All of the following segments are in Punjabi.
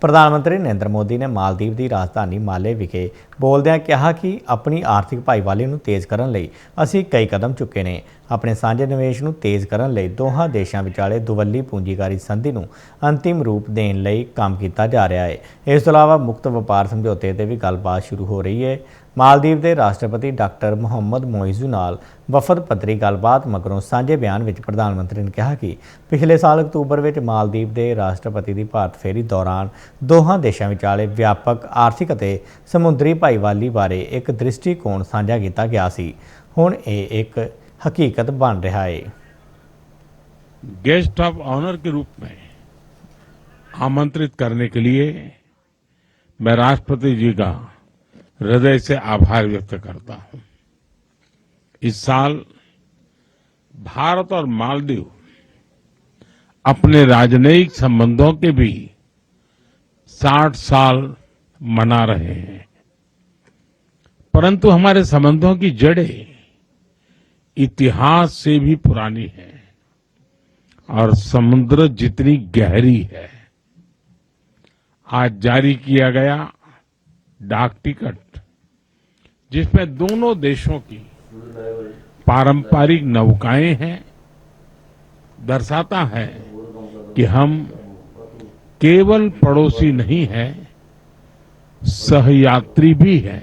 ਪ੍ਰਧਾਨ ਮੰਤਰੀ ਨਰਿੰਦਰ ਮੋਦੀ ਨੇ ਮਾਲਦੀਵ ਦੀ ਰਾਜਧਾਨੀ ਮਾਲੇ ਵਿਖੇ ਬੋਲਦਿਆਂ ਕਿਹਾ ਕਿ ਆਪਣੀ ਆਰਥਿਕ ਭਾਈਵਾਲੀ ਨੂੰ ਤੇਜ਼ ਕਰਨ ਲਈ ਅਸੀਂ ਕਈ ਕਦਮ ਚੁੱਕੇ ਨੇ। ਆਪਣੇ ਸਾਂਝੇ ਨਿਵੇਸ਼ ਨੂੰ ਤੇਜ਼ ਕਰਨ ਲਈ ਦੋਹਾਂ ਦੇਸ਼ਾਂ ਵਿਚਾਲੇ ਦੁਵੱਲੀ ਪੂੰਜੀਕਾਰੀ ਸੰਧੀ ਨੂੰ ਅੰਤਿਮ ਰੂਪ ਦੇਣ ਲਈ ਕੰਮ ਕੀਤਾ ਜਾ ਰਿਹਾ ਹੈ। ਇਸ ਤੋਂ ਇਲਾਵਾ ਮੁਕਤ ਵਪਾਰ ਸਮਝੌਤੇ ਤੇ ਵੀ ਗੱਲਬਾਤ ਸ਼ੁਰੂ ਹੋ ਰਹੀ ਹੈ। ਮਾਲਦੀਵ ਦੇ ਰਾਸ਼ਟਰਪਤੀ ਡਾਕਟਰ ਮੁਹੰਮਦ ਮੋਇਜ਼ੂ ਨਾਲ ਵਫਦ ਪੱਧਰੀ ਗੱਲਬਾਤ ਮਗਰੋਂ ਸਾਂਝੇ ਬਿਆਨ ਵਿੱਚ ਪ੍ਰਧਾਨ ਮੰਤਰੀ ਨੇ ਕਿਹਾ ਕਿ ਪਿਛਲੇ ਸਾਲ ਅਕਤੂਬਰ ਵਿੱਚ ਮਾਲਦੀਵ ਦੇ ਰਾਸ਼ਟਰਪਤੀ ਦੀ ਭਾਰਤ ਫੇਰੀ ਦੌਰਾਨ ਦੋਹਾਂ ਦੇਸ਼ਾਂ ਵਿਚਾਲੇ ਵਿਆਪਕ ਆਰਥਿਕ ਅਤੇ ਸਮੁੰਦਰੀ ਭਾਈਵਾਲੀ ਬਾਰੇ ਇੱਕ ਦ੍ਰਿਸ਼ਟੀਕੋਣ ਸਾਂਝਾ ਕੀਤਾ ਗਿਆ ਸੀ ਹੁਣ ਇਹ ਇੱਕ ਹਕੀਕਤ ਬਣ ਰਿਹਾ ਹੈ गेस्ट ऑफ ऑनर के रूप में आमंत्रित करने के लिए मैं राष्ट्रपति जी का हृदय से आभार व्यक्त करता हूँ। इस साल भारत और मालदीव अपने राजनयिक संबंधों के भी 60 साल मना रहे हैं। परंतु हमारे संबंधों की जड़ें इतिहास से भी पुरानी है और समुद्र जितनी गहरी है। आज जारी किया गया डाक टिकट जिसमें दोनों देशों की पारंपरिक नौकाएं हैं दर्शाता है कि हम केवल पड़ोसी नहीं है सहयात्री भी है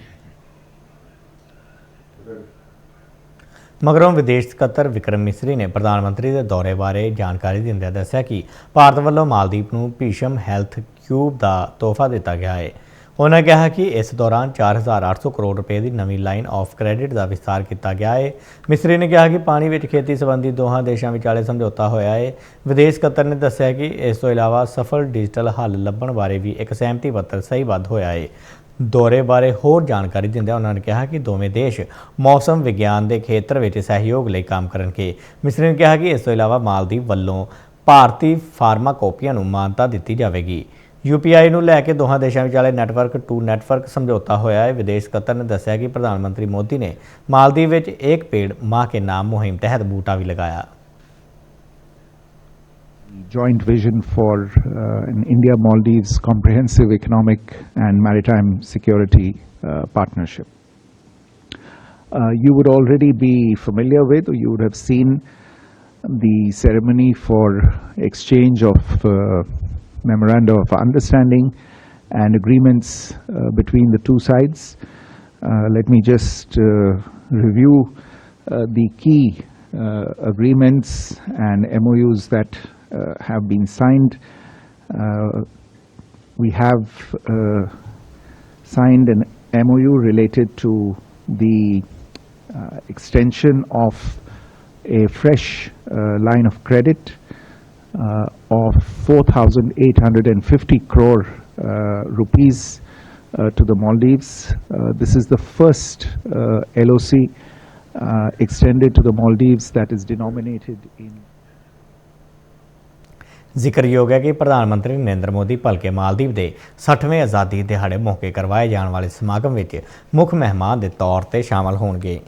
ਮਗਰੋਂ ਵਿਦੇਸ਼ ਸਕੱਤਰ ਵਿਕਰਮ ਮਿਸਰੀ ਨੇ ਪ੍ਰਧਾਨ ਮੰਤਰੀ ਦੇ ਦੌਰੇ ਬਾਰੇ ਜਾਣਕਾਰੀ ਦਿੰਦਿਆਂ ਦੱਸਿਆ ਕਿ ਭਾਰਤ ਵੱਲੋਂ ਮਾਲਦੀਵ ਨੂੰ ਭੀਸ਼ਮ ਹੈਲਥ ਕਿਊਬ ਦਾ ਤੋਹਫਾ ਦਿੱਤਾ ਗਿਆ ਹੈ ਉਹਨਾਂ ਕਿਹਾ ਕਿ ਇਸ ਦੌਰਾਨ 4800 ਕਰੋੜ ਰੁਪਏ ਦੀ ਨਵੀਂ ਲਾਈਨ ਆਫ ਕ੍ਰੈਡਿਟ ਦਾ ਵਿਸਤਾਰ ਕੀਤਾ ਗਿਆ ਹੈ ਮਿਸਰੀ ਨੇ ਕਿਹਾ ਕਿ ਪਾਣੀ ਵਿੱਚ ਖੇਤੀ ਸੰਬੰਧੀ ਦੋਹਾਂ ਦੇਸ਼ਾਂ ਵਿਚਾਲੇ ਸਮਝੌਤਾ ਹੋਇਆ ਹੈ ਵਿਦੇਸ਼ ਸਕੱਤਰ ਨੇ ਦੱਸਿਆ ਕਿ ਇਸ ਤੋਂ ਇਲਾਵਾ ਸਫਲ ਡਿਜੀਟਲ ਹੱਲ ਲੱਭਣ ਬਾਰੇ ਵੀ ਇੱਕ ਸਹਿਮਤੀ ਪੱਤਰ ਸਹੀਬੱਧ ਹੋਇਆ ਹੈ ਦੌਰੇ ਬਾਰੇ ਹੋਰ ਜਾਣਕਾਰੀ ਦਿੰਦਿਆਂ ਉਹਨਾਂ ਨੇ ਕਿਹਾ ਕਿ ਦੋਵੇਂ ਦੇਸ਼ ਮੌਸਮ ਵਿਗਿਆਨ ਦੇ ਖੇਤਰ ਵਿੱਚ ਸਹਿਯੋਗ ਲਈ ਕੰਮ ਕਰਨਗੇ। ਮਿਸਰੀ ਨੇ ਕਿਹਾ ਕਿ ਇਸ ਤੋਂ ਇਲਾਵਾ ਮਾਲਦੀਵ ਵੱਲੋਂ ਭਾਰਤੀ ਫਾਰਮਾਕੋਪੀਆਂ ਨੂੰ ਮਾਨਤਾ ਦਿੱਤੀ ਜਾਵੇਗੀ। ਯੂਪੀਆਈ ਨੂੰ ਲੈ ਕੇ ਦੋਹਾਂ ਦੇਸ਼ਾਂ ਵਿਚਾਲੇ ਨੈਟਵਰਕ ਟੂ ਨੈਟਵਰਕ ਸਮਝੌਤਾ ਹੋਇਆ ਹੈ ਵਿਦੇਸ਼ ਸਕੱਤਰ ਨੇ ਦੱਸਿਆ ਕਿ ਪ੍ਰਧਾਨ ਮੰਤਰੀ ਮੋਦੀ ਨੇ ਮਾਲਦੀਵ ਵਿੱਚ ਇੱਕ ਪੇੜ ਮਾਂ ਕੇ ਨਾਮ ਮੁਹਿੰਮ ਤਹਿਤ ਬੂਟਾ ਵੀ ਲਗਾਇਆ joint vision for uh, an India Maldives comprehensive economic and maritime security uh, partnership. Uh, you would already be familiar with, or you would have seen the ceremony for exchange of uh, memoranda of understanding and agreements uh, between the two sides. Uh, let me just uh, review uh, the key uh, agreements and MOUs that have been signed. We have signed an MOU related to the extension of a fresh line of credit of 4,850 crore uh, rupees uh, to the Maldives. Uh, This is the first uh, LOC uh, extended to the Maldives that is denominated in ਜ਼ਿਕਰਯੋਗ ਹੈ ਕਿ ਪ੍ਰਧਾਨ ਮੰਤਰੀ ਨਰਿੰਦਰ ਮੋਦੀ ਭਲਕੇ ਮਾਲਦੀਵ ਦੇ 60ਵੇਂ ਆਜ਼ਾਦੀ ਦਿਹਾੜੇ ਮੌਕੇ ਕਰਵਾਏ ਜਾਣ ਵਾਲੇ ਸਮਾਗਮ ਵਿੱਚ ਮੁੱਖ ਮਹਿਮਾਨ ਦੇ ਤੌਰ ਤੇ ਸ਼ਾਮਲ ਹੋਣਗੇ